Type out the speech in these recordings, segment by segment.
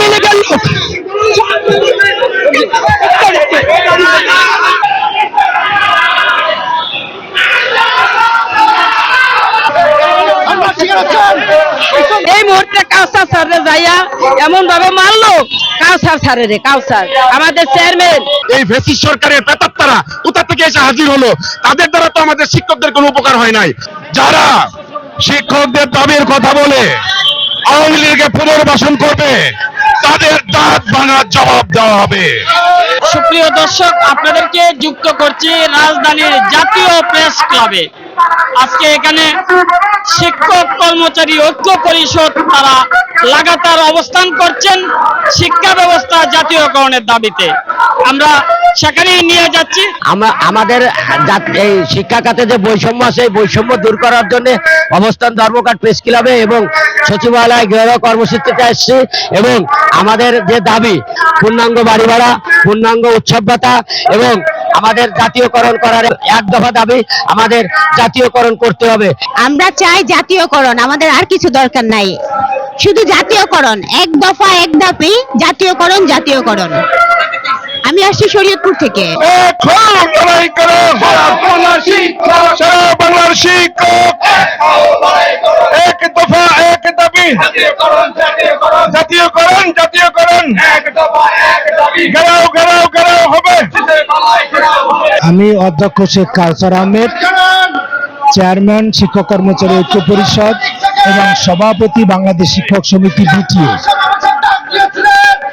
আওয়ামী লীগের লোক এই মুহূর্তে কাউসার স্যারে যাইয়া এমন ভাবে মারলো। কাউসার স্যারে রে কাউসার। আমাদের চেয়ারম্যান এই ভেসি সরকারের প্রেতাত্মারা কোথা থেকে এসে হাজির হলো? তাদের দ্বারা তো আমাদের শিক্ষকদের কোনো উপকার হয় নাই। যারা শিক্ষকদের দাবির কথা বলে আওয়ামী লীগকে পুনর্বাসন করবে তাদের দাঁত ভাঙার জবাব দেওয়া হবে। সুপ্রিয় দর্শক আপনাদেরকে যুক্ত করছি রাজধানীর জাতীয় প্রেস ক্লাবে। আজকে এখানে শিক্ষক কর্মচারী ঐক্য পরিষদ তারা লাগাতার অবস্থান করছেন শিক্ষা ব্যবস্থা জাতীয়করণের দাবিতে। আমরা সেখানেই নিয়ে যাচ্ছি। আমরা আমাদের এই শিক্ষা খাতে যে বৈষম্য আছে এই বৈষম্য দূর করার জন্য অবস্থান ধর্মঘট প্রেস ক্লাবে এবং সচিবালয় গৃহ কর্মসূচিতে আসছি এবং আমাদের যে দাবি পূর্ণাঙ্গ বাড়ি ভাড়া পূর্ণাঙ্গ উৎসব ভাতা এবং আমাদের জাতীয়করণ করার এক দফা দাবি আমাদের জাতীয়করণ করতে হবে। আমরা চাই জাতীয়করণ আমাদের আর কিছু দরকার নাই। শুধু জাতীয়করণ এক দফা এক দাপি জাতীয়করণ জাতীয়করণ। আমি আসছি শরীয়তপুর থেকে। শিক্ষক সারা বাংলার শিক্ষক এক দফা এক দাবি জাতীয়করণ জাতীয়করণ। হবে। আমি অধ্যক্ষ শেখ কাউসার আহমেদ, চেয়ারম্যান, শিক্ষক কর্মচারী ঐক্য পরিষদ এবং সভাপতি বাংলাদেশ শিক্ষক সমিতি বিটিএ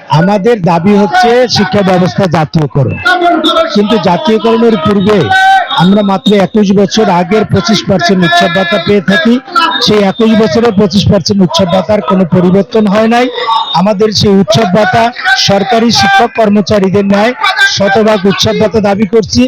আমাদের দাবি হচ্ছে শিক্ষা ব্যবস্থা জাতীয়করণ। কিন্তু জাতীয়করণের পূর্বে আমরা মাত্র একুশ বছর আগের পঁচিশ পার্সেন্ট উৎসব ভাতা পেয়ে থাকি। সেই একুশ বছরের পঁচিশ পার্সেন্ট উৎসব ভাতার কোনো পরিবর্তন হয় নাই। আমাদের সেই উৎসব ভাতা সরকারি শিক্ষক কর্মচারীদের ন্যায় শতভাগ উৎসব ভাতা দাবি করছি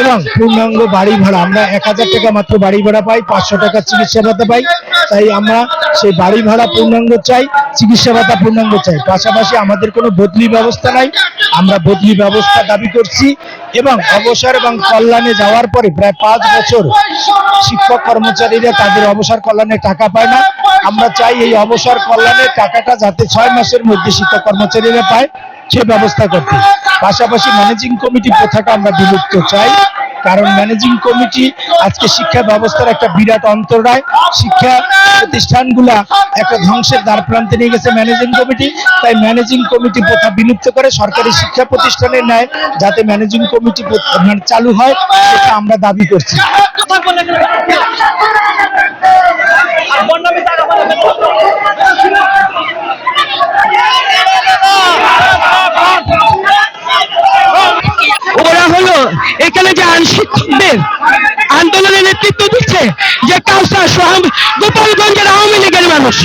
এবং পূর্ণাঙ্গ বাড়ি ভাড়া। আমরা এক হাজার টাকা মাত্র বাড়ি ভাড়া পাই, পাঁচশো টাকা চিকিৎসা ভাতা পাই। তাই আমরা সেই বাড়ি ভাড়া পূর্ণাঙ্গ চাই, চিকিৎসা ভাতা পূর্ণাঙ্গ চাই। পাশাপাশি আমাদের কোনো বদলি ব্যবস্থা নাই। আমরা বদলি ব্যবস্থা দাবি করছি এবং অবসর এবং কল্যাণে যাওয়ার পরে প্রায় পাঁচ বছর শিক্ষক কর্মচারীরা তাদের অবসর কল্যাণে টাকা পায় না। আমরা চাই এই অবসর কল্যাণের টাকাটা যাতে ছয় মাসের মধ্যে শিক্ষক কর্মচারীরা পায়। সে ব্যবস্থা করতে। পাশাপাশি ম্যানেজিং কমিটি প্রথাটা আমরা বিলুপ্ত চাই, কারণ ম্যানেজিং কমিটি আজকে শিক্ষা ব্যবস্থার একটা বিরাট অন্তরায়। শিক্ষা প্রতিষ্ঠানগুলা একটা ধ্বংসের দ্বার প্রান্তে নিয়ে গেছে ম্যানেজিং কমিটি তাই ম্যানেজিং কমিটি প্রথা বিলুপ্ত করে সরকারি শিক্ষা প্রতিষ্ঠানের ন্যায় যাতে ম্যানেজিং কমিটি চালু হয়, সেটা আমরা দাবি করছি। ওরা হলো এখানে যে শিক্ষকদের আন্দোলনের নেতৃত্ব দিচ্ছে, যে কাউসার সোহাম গোপালগঞ্জের আওয়ামী লীগের মানুষ।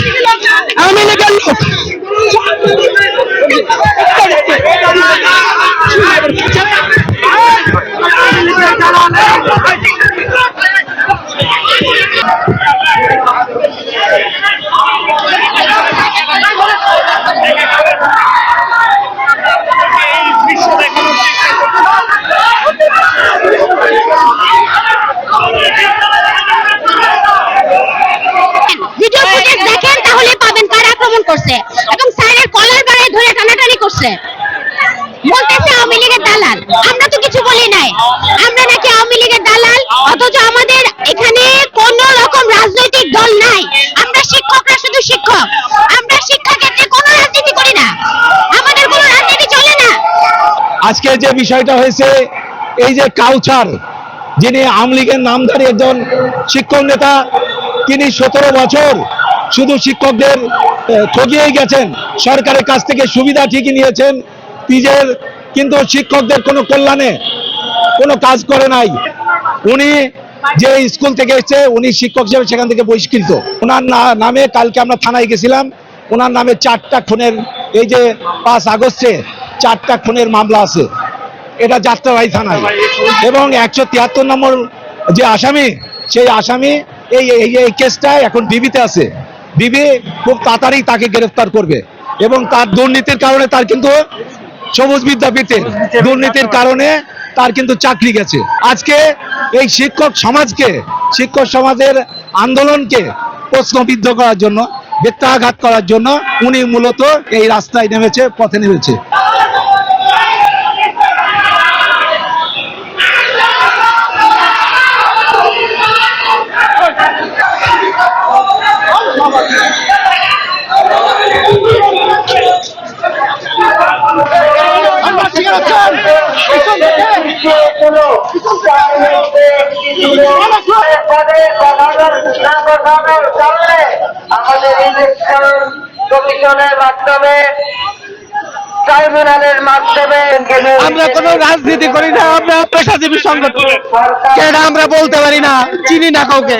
আওয়ামী লীগের লোক। করছে এবং স্যারের কলার গায়ে ধরে টানাটানি করছে। বলতেছে আওয়ামী লীগের দালাল। আমরা তো কিছু বলি নাই। আমরা নাকি আওয়ামী লীগের দালাল, অথচ আমাদের এখানে কোন রকম রাজনৈতিক দল নাই। আমরা শিক্ষকরা শুধু শিক্ষক। আমরা শিক্ষা ক্ষেত্রে কোনো রাজনীতি করি না। আমাদের কোনো রাজনীতি চলে না। আজকে যে বিষয়টা হয়েছে, এই যে কাউচার যিনি আওয়ামী লীগের নামধারী একজন শিক্ষক নেতা, তিনি সতেরো বছর শুধু শিক্ষকদের ঠকিয়েই গেছেন। সরকারের কাছ থেকে সুবিধা ঠিকই নিয়েছেন। নিজের কিন্তু শিক্ষকদের কোনো কল্যাণে কোনো কাজ করে নাই। উনি যে স্কুল থেকে এসেছে, উনি শিক্ষক হিসেবে সেখান থেকে বহিষ্কৃত। ওনার নামে কালকে আমরা থানায় গেছিলাম। ওনার নামে চারটা খুনের, এই যে পাঁচ আগস্টে চারটা খুনের মামলা আছে। এটা যাত্রাবাড়ি থানায়। এবং একশো তিয়াত্তর নম্বর যে আসামি, সেই আসামি এই এই কেসটা এখন বিবিতে আছে। বিবি খুব তাড়াতাড়ি তাকে গ্রেফতার করবে। এবং তার দুর্নীতির কারণে তার কিন্তু সবুজ বিদ্যাপীঠে দুর্নীতির কারণে তার কিন্তু চাকরি গেছে। আজকে এই শিক্ষক সমাজকে, শিক্ষক সমাজের আন্দোলনকে প্রশ্নবিদ্ধ করার জন্য ব্যক্তাঘাত করার জন্য উনি মূলত এই রাস্তায় নেমেছে, পথে নেমেছে। আমরা কোনো রাজনীতি করি না, আমরা পেশাজীবী সংগঠন। কেন আমরা বলতে পারি না, চিনি না কাউকে।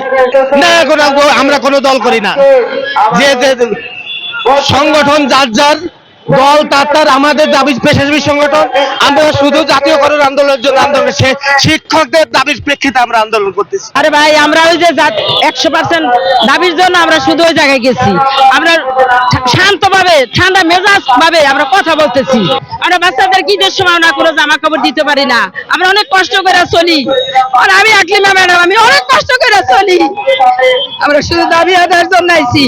না, কোনো আমরা কোনো দল করি না। যে সংগঠন যার যার দল, তার আমাদের দাবি, পেশাজীবী সংগঠন, আমরা শুধু জাতীয়করণ আন্দোলনের জন্য আন্দোলন শিক্ষকদের দাবির প্রেক্ষিতে আমরা আন্দোলন করতেছি। আরে ভাই, আমরা ওই যে একশো পার্সেন্ট দাবির জন্য আমরা শুধু ওই জায়গায় গেছি। আমরা শান্ত ভাবে ঠান্ডা মেজাজ ভাবে আমরা কথা বলতেছি। আমরা বাচ্চাদের কি দেশ সময় না, কোনো জামা কাপড় দিতে পারি না। আমরা অনেক কষ্ট করে চলি। আর আমি আকলিমা ম্যাডাম, আমি অনেক কষ্ট করে চলি। আমরা শুধু দাবি আদায়ের জন্য আইছি।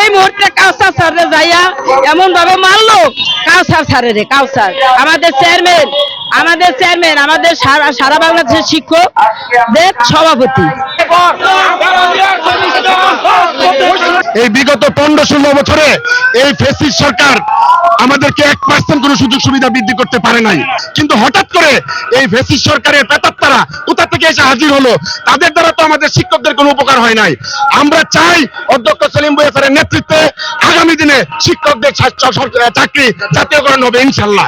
এই মুহূর্তে কাউসার স্যারে যাইয়া এমন ভাবে মারলো কাউসার স্যারে রে, কাউসার। আমাদের চেয়ারম্যান আমাদের চেয়ারম্যান আমাদের সারা সারা বাংলাদেশের শিক্ষক দের সভাপতি। এই বিগত পনেরো ষোলো বছরে এই ফেসিস সরকার আমাদেরকে এক পার্সেন্ট কোনো সুযোগ সুবিধা বৃদ্ধি করতে পারে নাই। কিন্তু হঠাৎ করে এই ফেসিস সরকারের পেতাত্তারা কোথা থেকে এসে হাজির হলো? তাদের দ্বারা তো আমাদের শিক্ষকদের কোনো উপকার হয় নাই। আমরা চাই অধ্যক্ষ সেলিম বইয়া স্যারের নেতৃত্বে আগামী দিনে শিক্ষকদের চাকরি জাতীয়করণ হবে ইনশাল্লাহ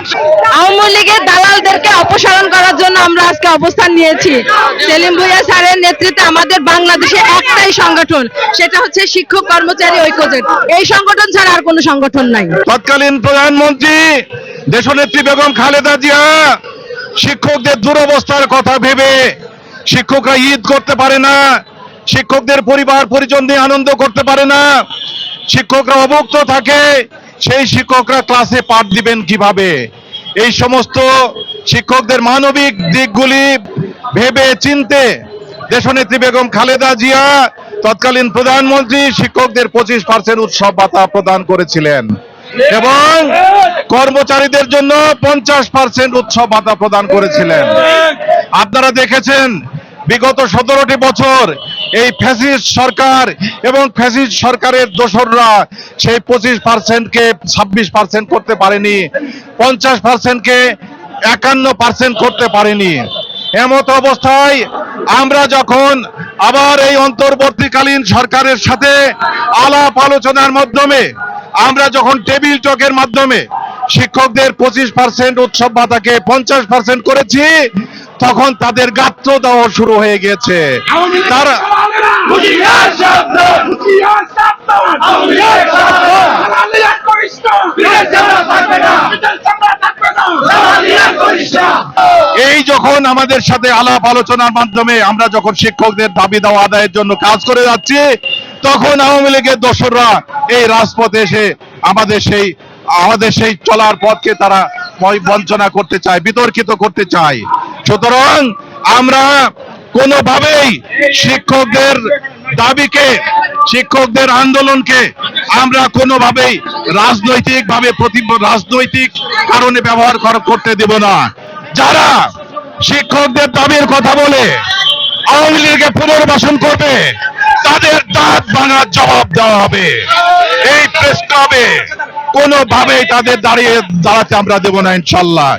আওয়ামী লীগের দালালদেরকে অপসারণ করার জন্য আমরা আজকে অবস্থান নিয়েছি। সেলিম ভুইয়া স্যারের নেতৃত্বে আমাদের বাংলাদেশে একটাই সংগঠন সেটা হচ্ছে শিক্ষক কর্মচারী ঐক্যজোট। এই সংগঠন ছাড়া আর কোনো সংগঠন নাই। তৎকালীন প্রধানমন্ত্রী, দেশনেত্রী বেগম খালেদা জিয়া, শিক্ষকদের দুরবস্থার কথা ভেবে, শিক্ষকরা ঈদ করতে পারে না, শিক্ষকদের পরিবার পরিজন নিয়ে আনন্দ করতে পারে না, শিক্ষকরা অভুক্ত থাকে, সেই শিক্ষকরা ক্লাসে পাঠ দিবেন কীভাবে? এই সমস্ত শিক্ষকদের মানবিক দিকগুলি ভেবে চিনতে দেশনেত্রী বেগম খালেদা জিয়া তৎকালীন প্রধানমন্ত্রী শিক্ষকদের পঁচিশ পার্সেন্ট উৎসব ভাতা প্রদান করেছিলেন। এবং কর্মচারীদের জন্য পঞ্চাশ পার্সেন্ট উৎসব ভাতা প্রদান করেছিলেন। আপনারা দেখেছেন, বিগত সতেরোটি বছর এই ফ্যাসিস্ট সরকার এবং ফ্যাসিস্ট সরকারের দোসররা সেই পঁচিশ পার্সেন্টকে ছাব্বিশ পার্সেন্ট করতে পারেনি, পঞ্চাশ পার্সেন্টকে একান্ন পার্সেন্ট করতে পারেনি। এমত অবস্থায় আমরা যখন আবার এই অন্তর্বর্তীকালীন সরকারের সাথে আলাপ আলোচনার মাধ্যমে আমরা যখন টেবিল টকের মাধ্যমে শিক্ষকদের পঁচিশ পার্সেন্ট উৎসব ভাতাকে পঞ্চাশ পার্সেন্ট করেছি তখন তাদের গাত্র দেওয়া শুরু হয়ে গেছে তারা এই যখন আমাদের সাথে আলাপ আলোচনার মাধ্যমে আমরা যখন শিক্ষকদের দাবি দেওয়া আদায়ের জন্য কাজ করে যাচ্ছি, তখন আওয়ামী লীগের দোসররা এই রাজপথে এসে আমাদের সেই আমাদের সেই চলার পথকে তারা বঞ্চনা করতে চায়, বিতর্কিত করতে চায়। সুতরাং আমরা কোনোভাবেই শিক্ষকদের দাবিকে, শিক্ষকদের আন্দোলনকে আমরা কোনোভাবেই রাজনৈতিক ভাবে প্রতি, রাজনৈতিক কারণে ব্যবহার করতে দেব না। যারা শিক্ষকদের দাবির কথা বলে আওয়ামী লীগকে পুনর্বাসন করবে, তাদের দাঁত ভাঙার জবাব দেওয়া হবে। এই প্রেস ক্লাবে কোনোভাবেই তাদের দাঁড়িয়ে দাঁড়াতে আমরা দেব না, ইনশাল্লাহ।